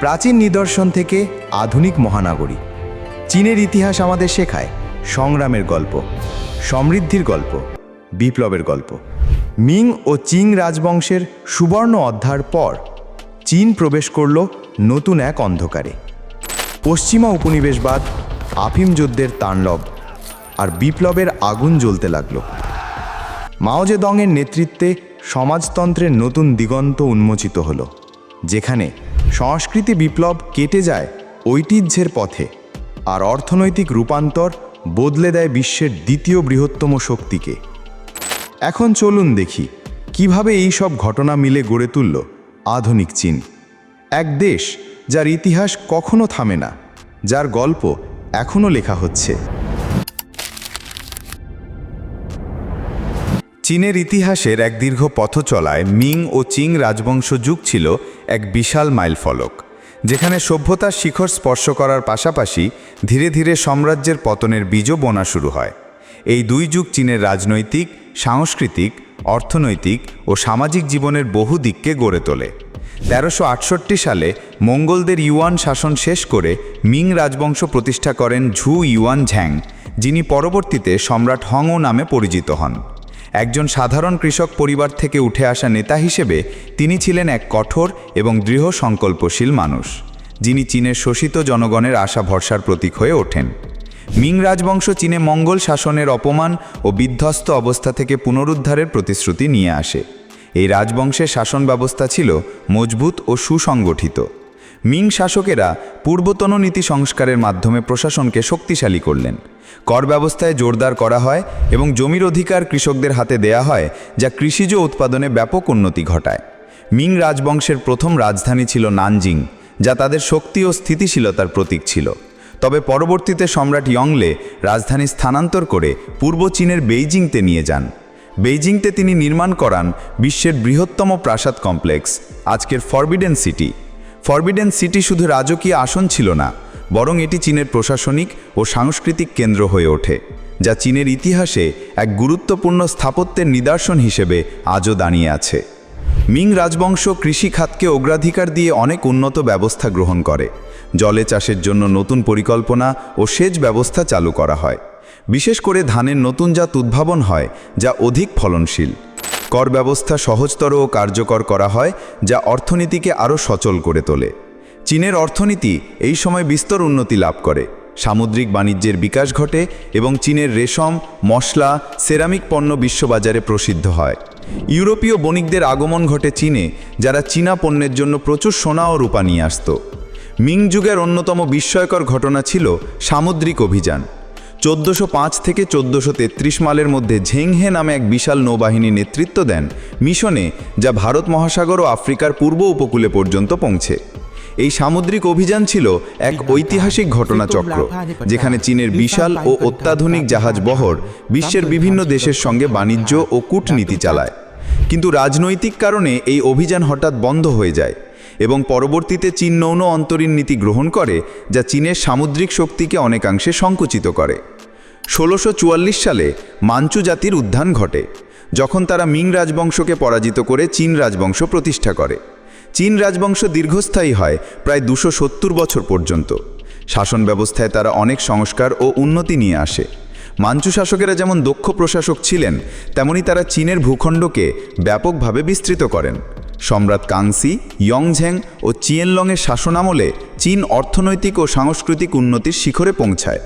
প্রাচীন নিদর্শন থেকে আধুনিক মহানগরী। চীনের ইতিহাস আমাদের শেখায় সংগ্রামের গল্প, সমৃদ্ধির গল্প, বিপ্লবের গল্প। মিং ও চিং রাজবংশের সুবর্ণ অধ্যার পর চীন প্রবেশ করল নতুন এক অন্ধকারে। পশ্চিমা উপনিবেশবাদ আফিম যুদ্ধের তাণ্ডব আর বিপ্লবের আগুন জ্বলতে লাগল। মাওজেদংয়ের নেতৃত্বে সমাজতন্ত্রের নতুন দিগন্ত উন্মোচিত হলো, যেখানে সংস্কৃতি বিপ্লব কেটে যায় ঐতিহ্যের পথে আর অর্থনৈতিক রূপান্তর বদলে দেয় বিশ্বের দ্বিতীয় বৃহত্তম শক্তিকে। এখন চলুন দেখি কীভাবে এই সব ঘটনা মিলে গড়ে তুলল আধুনিক চীন। এক দেশ যার ইতিহাস কখনো থামে না, যার গল্প এখনও লেখা হচ্ছে। চীনের ইতিহাসের এক দীর্ঘ পথ চলায় মিং ও চিং রাজবংশ যুগ ছিল এক বিশাল মাইলফলক, যেখানে সভ্যতার শিখর স্পর্শ করার পাশাপাশি ধীরে ধীরে সাম্রাজ্যের পতনের বীজও বোনা শুরু হয়। এই দুই যুগ চীনের রাজনৈতিক, সাংস্কৃতিক, অর্থনৈতিক ও সামাজিক জীবনের বহু দিককে গড়ে তোলে। তেরোশো সালে মঙ্গলদের ইউয়ান শাসন শেষ করে মিং রাজবংশ প্রতিষ্ঠা করেন ঝু ইউয়ান ঝ্যাং যিনি পরবর্তীতে সম্রাট হংও নামে পরিচিত হন। একজন সাধারণ কৃষক পরিবার থেকে উঠে আসা নেতা হিসেবে তিনি ছিলেন এক কঠোর এবং দৃঢ় সংকল্পশীল মানুষ, যিনি চীনের শোষিত জনগণের আশা ভরসার প্রতীক হয়ে ওঠেন। মিং রাজবংশ চীনে মঙ্গল শাসনের অপমান ও বিধ্বস্ত অবস্থা থেকে পুনরুদ্ধারের প্রতিশ্রুতি নিয়ে আসে। এই রাজবংশের শাসন ব্যবস্থা ছিল মজবুত ও সুসংগঠিত। মিং শাসকেরা পূর্বতন নীতি সংস্কারের মাধ্যমে প্রশাসনকে শক্তিশালী করলেন। কর ব্যবস্থায় জোরদার করা হয় এবং জমির অধিকার কৃষকদের হাতে দেয়া হয়, যা কৃষিজ উৎপাদনে ব্যাপক উন্নতি ঘটায়। মিং রাজবংশের প্রথম রাজধানী ছিল নানজিং, যা তাদের শক্তি ও স্থিতিশীলতার প্রতীক ছিল। তবে পরবর্তীতে সম্রাট ইয়ংলে রাজধানী স্থানান্তর করে পূর্ব চীনের বেইজিংতে নিয়ে যান। বেইজিংতে তিনি নির্মাণ করান বিশ্বের বৃহত্তম প্রাসাদ কমপ্লেক্স, আজকের ফরবিডেন সিটি। ফরবিডেন সিটি শুধু রাজকীয় আসন ছিল না, বরং এটি চীনের প্রশাসনিক ও সাংস্কৃতিক কেন্দ্র হয়ে ওঠে, যা চীনের ইতিহাসে এক গুরুত্বপূর্ণ স্থাপত্যের নিদর্শন হিসেবে আজও দাঁড়িয়ে আছে। মিং রাজবংশ কৃষি খাতকে অগ্রাধিকার দিয়ে অনেক উন্নত ব্যবস্থা গ্রহণ করে, জলে চাষের জন্য নতুন পরিকল্পনা ও সেচ ব্যবস্থা চালু করা হয়। বিশেষ করে ধানের নতুন জাত উদ্ভাবন হয়, যা অধিক ফলনশীল। কর ব্যবস্থা সহজতর ও কার্যকর করা হয়, যা অর্থনীতিকে আরও সচল করে তোলে। চীনের অর্থনীতি এই সময় বিস্তর উন্নতি লাভ করে। সামুদ্রিক বাণিজ্যের বিকাশ ঘটে এবং চীনের রেশম, মশলা, সেরামিক পণ্য বিশ্ববাজারে প্রসিদ্ধ হয়। ইউরোপীয় বণিকদের আগমন ঘটে চীনে, যারা চীনা পণ্যের জন্য প্রচুর সোনা ও রূপা নিয়ে আসত। মিং যুগের অন্যতম বিস্ময়কর ঘটনা ছিল সামুদ্রিক অভিযান। চোদ্দোশো পাঁচ থেকে চোদ্দোশো তেত্রিশ মালের মধ্যে ঝেংহে নামে এক বিশাল নৌবাহিনী নেতৃত্ব দেন মিশনে, যা ভারত মহাসাগর ও আফ্রিকার পূর্ব উপকূলে পর্যন্ত পৌঁছে। এই সামুদ্রিক অভিযান ছিল এক ঐতিহাসিক ঘটনাচক্র, যেখানে চীনের বিশাল ও অত্যাধুনিক জাহাজ বহর বিশ্বের বিভিন্ন দেশের সঙ্গে বাণিজ্য ও কূটনীতি চালায়। কিন্তু রাজনৈতিক কারণে এই অভিযান হঠাৎ বন্ধ হয়ে যায়। এবং পরবর্তীতে চীন নৌন অন্তরীণ নীতি গ্রহণ করে, যা চীনের সামুদ্রিক শক্তিকে অনেকাংশে সংকুচিত করে। ষোলোশো সালে মাঞ্চু জাতির উত্থান ঘটে, যখন তারা মিং রাজবংশকে পরাজিত করে চীন রাজবংশ প্রতিষ্ঠা করে। চীন রাজবংশ দীর্ঘস্থায়ী হয় প্রায় দুশো বছর পর্যন্ত। শাসন ব্যবস্থায় তারা অনেক সংস্কার ও উন্নতি নিয়ে আসে। মাঞ্চু শাসকেরা যেমন দক্ষ প্রশাসক ছিলেন, তেমনি তারা চীনের ভূখণ্ডকে ব্যাপকভাবে বিস্তৃত করেন। সম্রাট কাংসি ইয়ংঝ্যাং ও চিয়েনলংয়ের শাসনামলে চীন অর্থনৈতিক ও সাংস্কৃতিক উন্নতির শিখরে পৌঁছায়।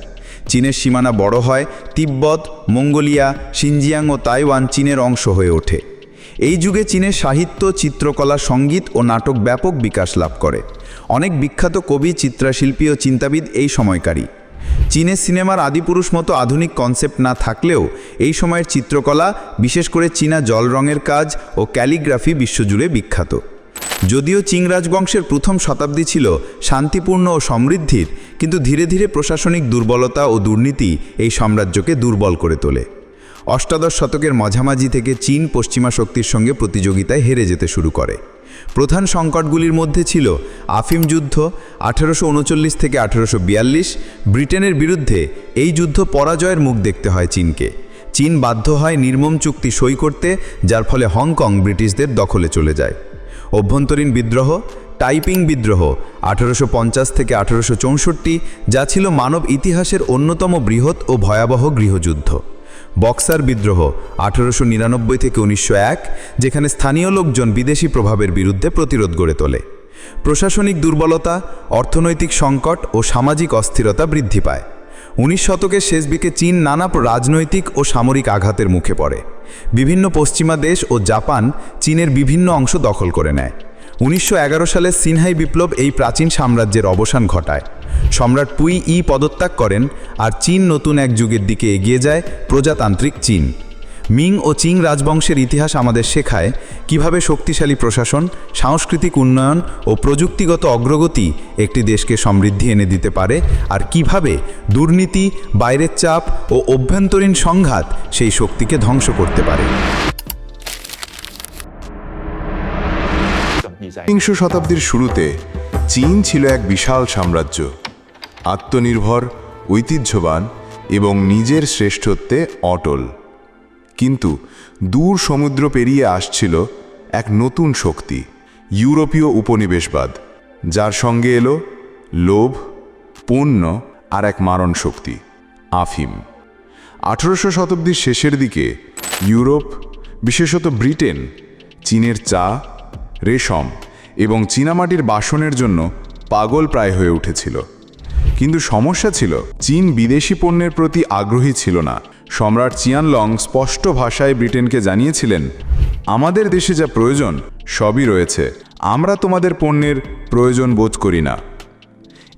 চীনের সীমানা বড় হয় তিব্বত, মঙ্গোলিয়া, সিনজিয়াং ও তাইওয়ান চীনের অংশ হয়ে ওঠে। এই যুগে চীনের সাহিত্য, চিত্রকলা, সংগীত ও নাটক ব্যাপক বিকাশ লাভ করে। অনেক বিখ্যাত কবি, চিত্রাশিল্পী ও চিন্তাবিদ এই সময়কারী চীনের সিনেমার আদিপুরুষ মতো আধুনিক কনসেপ্ট না থাকলেও এই সময়ের চিত্রকলা, বিশেষ করে চীনা জল রঙের কাজ ও ক্যালিগ্রাফি বিশ্বজুড়ে বিখ্যাত। যদিও চিং রাজবংশের প্রথম শতাব্দী ছিল শান্তিপূর্ণ ও সমৃদ্ধির, কিন্তু ধীরে ধীরে প্রশাসনিক দুর্বলতা ও দুর্নীতি এই সাম্রাজ্যকে দুর্বল করে তোলে। অষ্টাদশ শতকের মাঝামাঝি থেকে চীন পশ্চিমা শক্তির সঙ্গে প্রতিযোগিতায় হেরে যেতে শুরু করে। প্রধান সংকটগুলির মধ্যে ছিল আফিম যুদ্ধ আঠেরোশো থেকে আঠেরোশো ব্রিটেনের বিরুদ্ধে এই যুদ্ধ পরাজয়ের মুখ দেখতে হয় চীনকে। চীন বাধ্য হয় নির্মম চুক্তি সই করতে, যার ফলে হংকং ব্রিটিশদের দখলে চলে যায়। অভ্যন্তরীণ বিদ্রোহ, টাইপিং বিদ্রোহ আঠারোশো পঞ্চাশ থেকে আঠারোশো চৌষট্টি, যা ছিল মানব ইতিহাসের অন্যতম বৃহৎ ও ভয়াবহ গৃহযুদ্ধ। বক্সার বিদ্রোহ আঠারোশো নিরানব্বই থেকে উনিশশো এক, যেখানে স্থানীয় লোকজন বিদেশি প্রভাবের বিরুদ্ধে প্রতিরোধ গড়ে তোলে। প্রশাসনিক দুর্বলতা, অর্থনৈতিক সংকট ও সামাজিক অস্থিরতা বৃদ্ধি পায়। উনিশ শতকের শেষ দিকে চীন নানা রাজনৈতিক ও সামরিক আঘাতের মুখে পড়ে। বিভিন্ন পশ্চিমা দেশ ও জাপান চীনের বিভিন্ন অংশ দখল করে নেয়। উনিশশো এগারো সালে সিনহাই বিপ্লব এই প্রাচীন সাম্রাজ্যের অবসান ঘটায়। সম্রাট পুই ই পদত্যাগ করেন আর চীন নতুন এক যুগের দিকে এগিয়ে যায়, প্রজাতান্ত্রিক চীন। মিং ও চিং রাজবংশের ইতিহাস আমাদের শেখায় কীভাবে শক্তিশালী প্রশাসন, সাংস্কৃতিক উন্নয়ন ও প্রযুক্তিগত অগ্রগতি একটি দেশকে সমৃদ্ধি এনে দিতে পারে আর কীভাবে দুর্নীতি, বাইরের চাপ ও অভ্যন্তরীণ সংঘাত সেই শক্তিকে ধ্বংস করতে পারে। বিংশ শতাব্দীর শুরুতে চীন ছিল এক বিশাল সাম্রাজ্য। আত্মনির্ভর, ঐতিহ্যবান এবং নিজের শ্রেষ্ঠত্বে অটল। কিন্তু দূর সমুদ্র পেরিয়ে আসছিল এক নতুন শক্তি, ইউরোপীয় উপনিবেশবাদ, যার সঙ্গে এলো লোভ, পণ্য আর এক মারণ শক্তি, আফিম। আঠেরোশো শতাব্দীর শেষের দিকে ইউরোপ, বিশেষত ব্রিটেন, চীনের চা রেশম এবং চীনামাটির বাসনের জন্য পাগল প্রায় হয়ে উঠেছিল। কিন্তু সমস্যা ছিল, চীন বিদেশি পণ্যের প্রতি আগ্রহী ছিল না। সম্রাট চিয়ানলং স্পষ্ট ভাষায় ব্রিটেনকে জানিয়েছিলেন, আমাদের দেশে যা প্রয়োজন, সবই রয়েছে। আমরা তোমাদের পণ্যের প্রয়োজন বোধ করি না।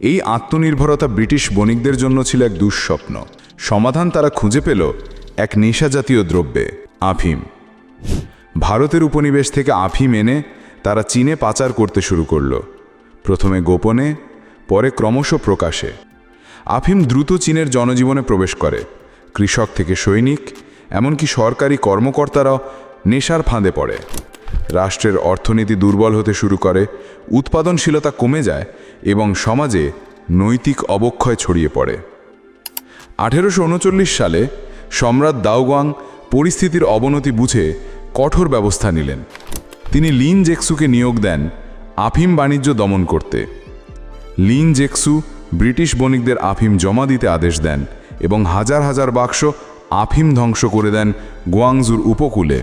এই আত্মনির্ভরতা ব্রিটিশ বণিকদের জন্য ছিল এক দুঃস্বপ্ন। সমাধান তারা খুঁজে পেল এক নেশাজাতীয় দ্রব্যে, আফিম। ভারতের উপনিবেশ থেকে আফিম এনে তারা চীনে পাচার করতে শুরু করল। প্রথমে গোপনে, পরে ক্রমশ প্রকাশে। আফিম দ্রুত চীনের জনজীবনে প্রবেশ করে। কৃষক থেকে সৈনিক, এমনকি সরকারি কর্মকর্তারাও নেশার ফাঁদে পড়ে। রাষ্ট্রের অর্থনীতি দুর্বল হতে শুরু করে, উৎপাদনশীলতা কমে যায় এবং সমাজে নৈতিক অবক্ষয় ছড়িয়ে পড়ে। আঠেরোশো উনচল্লিশ সালে সম্রাট দাওগাং পরিস্থিতির অবনতি বুঝে কঠোর ব্যবস্থা নিলেন। তিনি লিন জেকসুকে নিয়োগ দেন আফিম বাণিজ্য দমন করতে। লিন জেকসু ব্রিটিশ বণিকদের আফিম জমা দিতে আদেশ দেন এবং হাজার হাজার বাক্স আফিম ধ্বংস করে দেন গোয়াংজুর উপকূলে।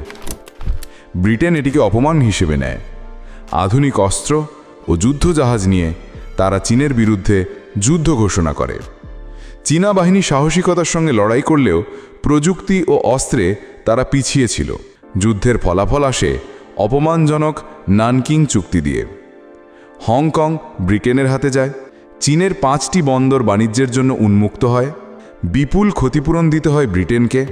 ব্রিটেন এটিকে অপমান হিসেবে নেয়। আধুনিক অস্ত্র ও যুদ্ধজাহাজ নিয়ে তারা চীনের বিরুদ্ধে যুদ্ধ ঘোষণা করে। চীনা বাহিনী সাহসিকতার সঙ্গে লড়াই করলেও প্রযুক্তি ও অস্ত্রে তারা পিছিয়ে ছিল। যুদ্ধের ফলাফল আসে অপমানজনক নানকিং চুক্তি দিয়ে। হংকং ব্রিটেনের হাতে যায়। চীনের পাঁচটি বন্দর বাণিজ্যের জন্য উন্মুক্ত হয়। বিপুল ক্ষতিপূরণ দিতে হয় ব্রিটেনকে।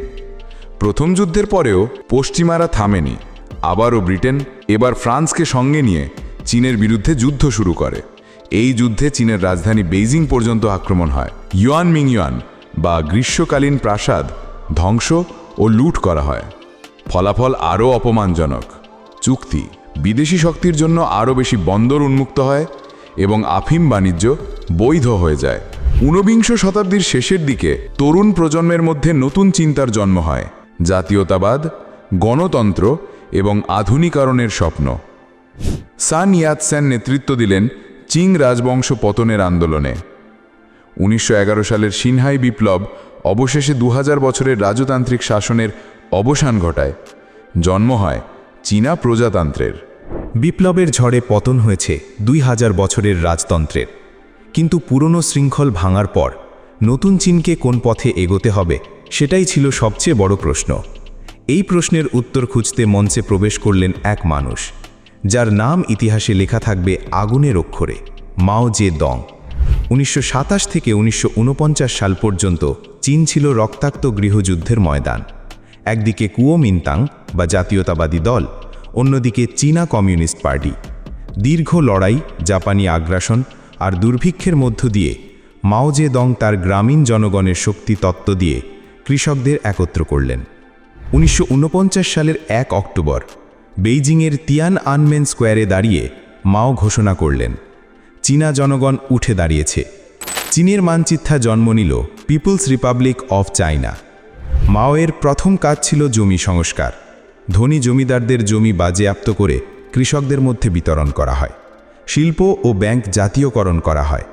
প্রথম যুদ্ধের পরেও পশ্চিমারা থামেনি। আবারও ব্রিটেন, এবার ফ্রান্সকে সঙ্গে নিয়ে চীনের বিরুদ্ধে যুদ্ধ শুরু করে। এই যুদ্ধে চীনের রাজধানী বেইজিং পর্যন্ত আক্রমণ হয়। ইউয়ান মিংইউয়ান বা গ্রীষ্মকালীন প্রাসাদ ধ্বংস ও লুট করা হয়। ফলাফল আরও অপমানজনক। চুক্তি বিদেশি শক্তির জন্য আরও বেশি বন্দর উন্মুক্ত হয় এবং আফিম বাণিজ্য বৈধ হয়ে যায়। ঊনবিংশ শতাব্দীর শেষের দিকে তরুণ প্রজন্মের মধ্যে নতুন চিন্তার জন্ম হয়, জাতীয়তাবাদ, গণতন্ত্র এবং আধুনিকরণের স্বপ্ন। সান ইয়াতসেন নেতৃত্ব দিলেন চিং রাজবংশ পতনের আন্দোলনে। উনিশশো এগারো সালের সিনহাই বিপ্লব অবশেষে দু হাজার বছরের রাজতান্ত্রিক শাসনের অবসান ঘটায়। জন্ম হয় চীনা প্রজাতন্ত্রের। বিপ্লবের ঝড়ে পতন হয়েছে দুই হাজার বছরের রাজতন্ত্রের। কিন্তু পুরনো শৃঙ্খল ভাঙার পর নতুন চীনকে কোন পথে এগোতে হবে সেটাই ছিল সবচেয়ে বড় প্রশ্ন। এই প্রশ্নের উত্তর খুঁজতে মঞ্চে প্রবেশ করলেন এক মানুষ, যার নাম ইতিহাসে লেখা থাকবে আগুনের অক্ষরে, মাও জে দং উনিশশো সাতাশ থেকে উনিশশো ঊনপঞ্চাশ সাল পর্যন্ত চীন ছিল রক্তাক্ত গৃহযুদ্ধের ময়দান। একদিকে কুয়োমিন্তাং বা জাতীয়তাবাদী দল, অন্যদিকে চীনা কমিউনিস্ট পার্টি। দীর্ঘ লড়াই, জাপানি আগ্রাসন আর দুর্ভিক্ষের মধ্য দিয়ে মাও জে দং তার গ্রামীণ জনগণের শক্তি তত্ত্ব দিয়ে কৃষকদের একত্র করলেন। উনিশশো ঊনপঞ্চাশ সালের এক অক্টোবর বেইজিংয়ের তিয়ান আনমেন স্কোয়ারে দাঁড়িয়ে মাও ঘোষণা করলেন, চীনা জনগণ উঠে দাঁড়িয়েছে। চীনের মানচিত্রা জন্ম নিল পিপুলস রিপাবলিক অফ চায়না। মাওয়ের প্রথম কাজ ছিল জমি সংস্কার। ধনী জমিদারদের জমি বাজেয়াপ্ত করে কৃষকদের মধ্যে বিতরণ করা হয়। শিল্প ও ব্যাংক জাতীয়করণ করা হয়।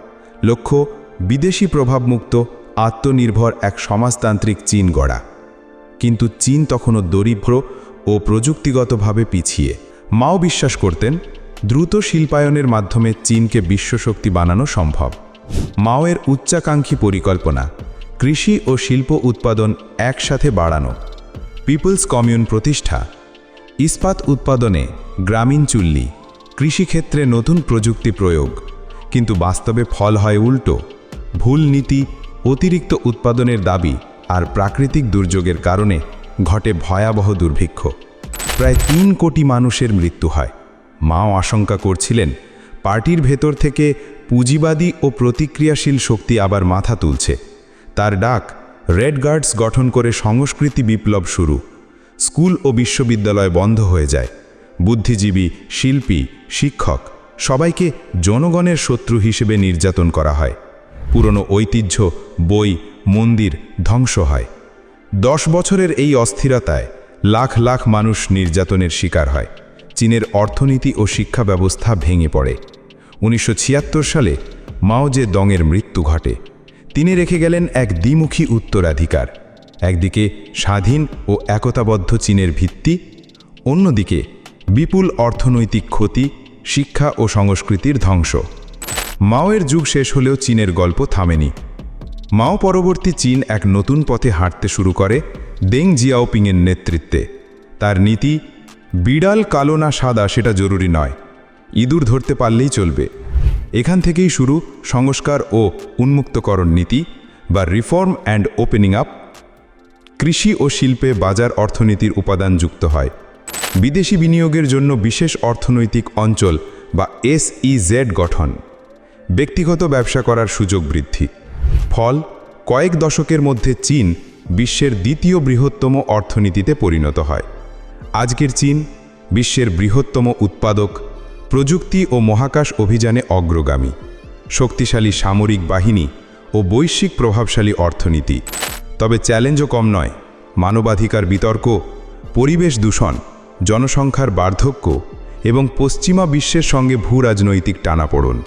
লক্ষ্য, বিদেশি প্রভাবমুক্ত, আত্মনির্ভর এক সমাজতান্ত্রিক চীন গড়া। কিন্তু চীন তখনও দরিদ্র ও প্রযুক্তিগতভাবে পিছিয়ে। মাও বিশ্বাস করতেন, দ্রুত শিল্পায়নের মাধ্যমে চীনকে বিশ্বশক্তি বানানো সম্ভব। মাওয়ের উচ্চাকাঙ্ক্ষী পরিকল্পনা কৃষি ও শিল্প উৎপাদন একসাথে বাড়ানো। পিপলস কমিউন প্রতিষ্ঠা। ইস্পাত উৎপাদনে গ্রামীণ চুল্লি। কৃষিক্ষেত্রে নতুন প্রযুক্তি প্রয়োগ। কিন্তু বাস্তবে ফল হয় উল্টো। ভুল নীতি, অতিরিক্ত উৎপাদনের দাবি আর প্রাকৃতিক দুর্যোগের কারণে ঘটে ভয়াবহ দুর্ভিক্ষ। প্রায় তিন কোটি মানুষের মৃত্যু হয়। মাও আশঙ্কা করছিলেন, পার্টির ভেতর থেকে পুঁজিবাদী ও প্রতিক্রিয়াশীল শক্তি আবার মাথা তুলছে। তার ডাক রেড গার্ডস গঠন করে সংস্কৃতি বিপ্লব শুরু। স্কুল ও বিশ্ববিদ্যালয় বন্ধ হয়ে যায়। বুদ্ধিজীবী, শিল্পী, শিক্ষক সবাইকে জনগণের শত্রু হিসেবে নির্যাতন করা হয়। পুরনো ঐতিহ্য, বই, মন্দির ধ্বংস হয়। দশ বছরের এই অস্থিরতায় লাখ লাখ মানুষ নির্যাতনের শিকার হয়। চীনের অর্থনীতি ও শিক্ষা ব্যবস্থা ভেঙে পড়ে। উনিশশো ছিয়াত্তর সালে মাও জে দংয়ের মৃত্যু ঘটে। তিনি রেখে গেলেন এক দ্বিমুখী উত্তরাধিকার। একদিকে স্বাধীন ও একতাবদ্ধ চীনের ভিত্তি, অন্যদিকে বিপুল অর্থনৈতিক ক্ষতি, শিক্ষা ও সংস্কৃতির ধ্বংস। মাওয়ের যুগ শেষ হলেও চীনের গল্প থামেনি। মাও পরবর্তী চীন এক নতুন পথে হাঁটতে শুরু করে দেং জিয়াওপিংয়ের নেতৃত্বে। তার নীতি, বিড়াল কালো না সাদা, সেটা জরুরি নয়। ইঁদুর ধরতে পারলেই চলবে। এখান থেকেই শুরু সংস্কার ও উন্মুক্তকরণ নীতি বা রিফর্ম অ্যান্ড ওপেনিং আপ। কৃষি ও শিল্পে বাজার অর্থনীতির উপাদান যুক্ত হয়। বিদেশি বিনিয়োগের জন্য বিশেষ অর্থনৈতিক অঞ্চল বা এসইজেড গঠন। ব্যক্তিগত ব্যবসা করার সুযোগ বৃদ্ধি। ফল, কয়েক দশকের মধ্যে চীন বিশ্বের দ্বিতীয় বৃহত্তম অর্থনীতিতে পরিণত হয়। আজকের চীন বিশ্বের বৃহত্তম উৎপাদক প্রযুক্তি ও মহাকাশ অভিযানে অগ্রগামী। শক্তিশালী সামরিক বাহিনী ও বৈশ্বিক প্রভাবশালী অর্থনীতি। তবে চ্যালেঞ্জও কম নয়, মানবাধিকার বিতর্ক, পরিবেশ দূষণ, জনসংখ্যার বার্ধক্য এবং পশ্চিমা বিশ্বের সঙ্গে ভূ রাজনৈতিক টানাপোড়ন।